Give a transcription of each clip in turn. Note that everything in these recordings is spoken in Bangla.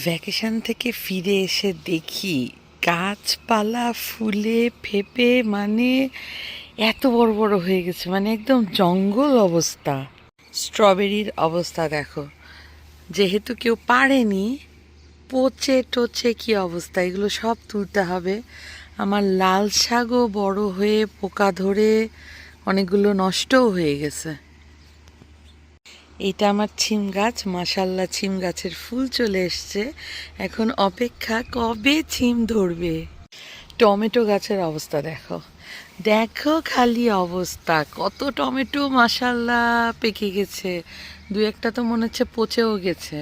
ভ্যাকেশন থেকে ফিরে এসে দেখি গাছপালা, ফুলে, ফেপে মানে এত বড় বড় হয়ে গেছে মানে একদম জঙ্গল অবস্থা। স্ট্রবেরির অবস্থা দেখো, যেহেতু কেউ পারেনি, পচে টচে কি অবস্থা, এগুলো সব তুলতে হবে। আমার লাল শাকও বড় হয়ে পোকা ধরে অনেকগুলো নষ্টও হয়ে গেছে। এটা আমার ছিম গাছ মাসাল্লা ছিম গাছের ফুল চলে এসছে। এখন অপেক্ষা কবে ছিম ধরবে? টমেটো গাছের অবস্থা দেখো। দেখো খালি অবস্থা, কত টমেটো মাসাল্লা পেকে গেছে। দু একটা তো মনে হচ্ছে পচেও গেছে।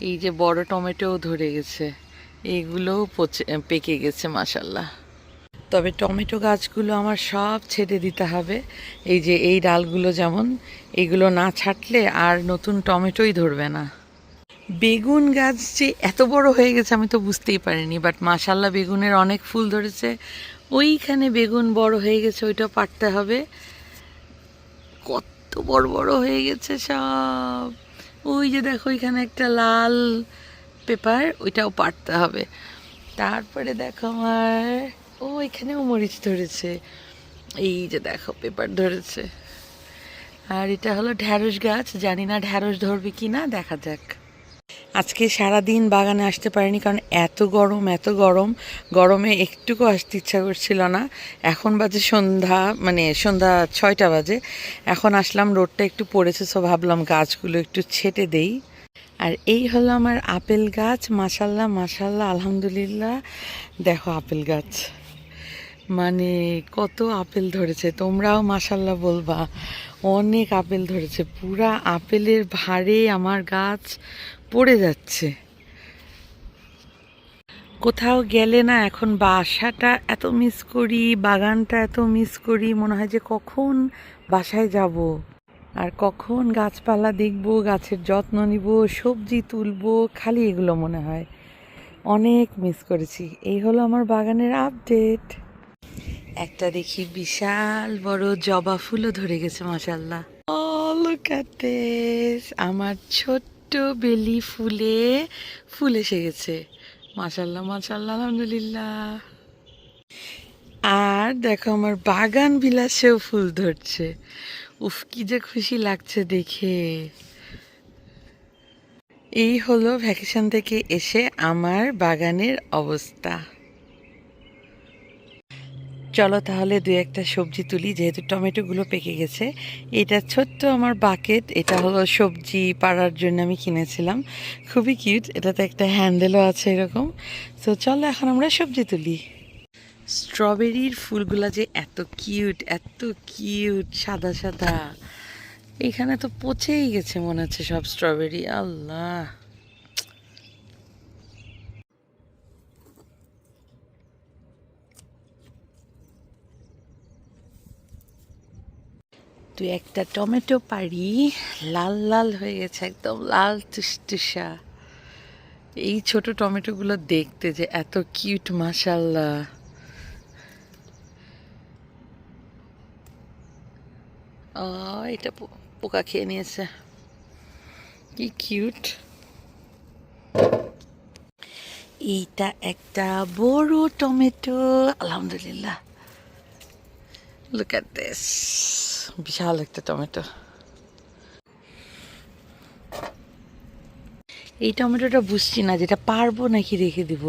এই যে বড় টমেটোও ধরে গেছে। এগুলোও পচে, পেকে গেছে মাসাল্লাহ তবে টমেটো গাছগুলো আমার সব ছেড়ে দিতে হবে। এই যে এই ডালগুলো যেমন, এগুলো না ছাটলে আর নতুন টমেটোই ধরবে না। বেগুন গাছ যে এত বড় হয়ে গেছে আমি তো বুঝতেই পারিনি বাট মাশাল্লাহ বেগুনের অনেক ফুল ধরেছে। ওইখানে বেগুন বড় হয়ে গেছে ওইটা পারতে হবে। কত বড় বড় হয়ে গেছে সব। ওই যে দেখো ওইখানে একটা লাল পেপার, ওইটাও পারতে হবে। তারপরে দেখো আমার ও, এখানেও মরিচ ধরেছে। এই যে দেখো, পেপার ধরেছে। আর এটা হলো ঢ্যাঁড়স গাছ, জানি না ঢ্যাঁড়স ধরবে কি না, দেখা যাক। আজকে সারা দিন বাগানে আসতে পারিনি, কারণ এত গরম এত গরম। গরমে একটুকু আসতে ইচ্ছা করছিল না। এখন বাজে সন্ধ্যা মানে সন্ধ্যা ছয়টা বাজে। এখন আসলাম রোডটা একটু পড়েছে, সো ভাবলাম গাছগুলো একটু ছেটে দেই। আর এই হলো আমার আপেল গাছ মাসাল্লাহ মাসাল্লাহ আলহামদুলিল্লাহ। দেখো আপেল গাছ। মানে কত আপেল ধরেছে, তোমরাও মাসাল্লাহ বলবা। অনেক আপেল ধরেছে, পুরা আপেলের ভারে আমার গাছ পড়ে যাচ্ছে। কোথাও গেলে না এখন বাসাটা এত মিস করি, বাগানটা এত মিস করি, মনে হয় যে কখন বাসায় যাব। আর কখন গাছপালা দেখব, গাছের যত্ন নিব, সবজি তুলবো, খালি এগুলো মনে হয়। অনেক মিস করেছি। এই হলো আমার বাগানের আপডেট একটা দেখি বিশাল বড় জবা ফুলও ধরে গেছে মাসাল্লাহ আমার ছোট্ট বেলি ফুলে, ফুল এসে গেছে। মাসাল্লাহ মাসাল্লাহ আলহামদুলিল্লাহ। আর দেখো আমার বাগান বিলাসেও ফুল ধরছে। উফ, কি যে খুশি লাগছে দেখে। এই হলো ভ্যাকেশন থেকে এসে আমার বাগানের অবস্থা। চলো তাহলে দু একটা সবজি তুলি, যেহেতু টমেটোগুলো পেকে গেছে। এটা ছোট্ট আমার বাকেট, এটা হলো সবজি পাড়ার জন্য আমি কিনেছিলাম। খুবই কিউট, এটাতে একটা হ্যান্ডেলও আছে এরকম। তো চলো এখন আমরা সবজি তুলি। স্ট্রবেরির ফুলগুলা যে এত কিউট এত কিউট, সাদা সাদা। এখানে তো পচেই গেছে মনে হচ্ছে সব স্ট্রবেরি, আল্লাহ। তুই একটা টমেটো পারি লাল লাল হয়ে গেছে একদম, লাল তুসতুসা এই ছোট টমেটোগুলো দেখতে যে এত কিউট মাসাল্লাহ এটা পোকা খেয়ে নিয়েছে। কি কিউট। এইটা একটা বড় টমেটো, আলহামদুলিল্লাহ। লুক অ্যাট দিস বিশাল একটা টমেটো। এই টমেটোটা বুঝছি না, যেটা পারব নাকি রেখে দিব।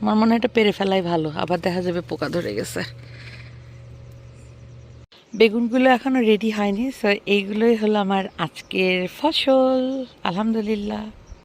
আমার মনে হয় পেরে ফেলাই ভালো, আবার দেখা যাবে পোকা ধরে গেছে। বেগুনগুলো এখনও রেডি হয়নি সো এইগুলোই হলো আমার আজকের ফসল। আলহামদুলিল্লাহ।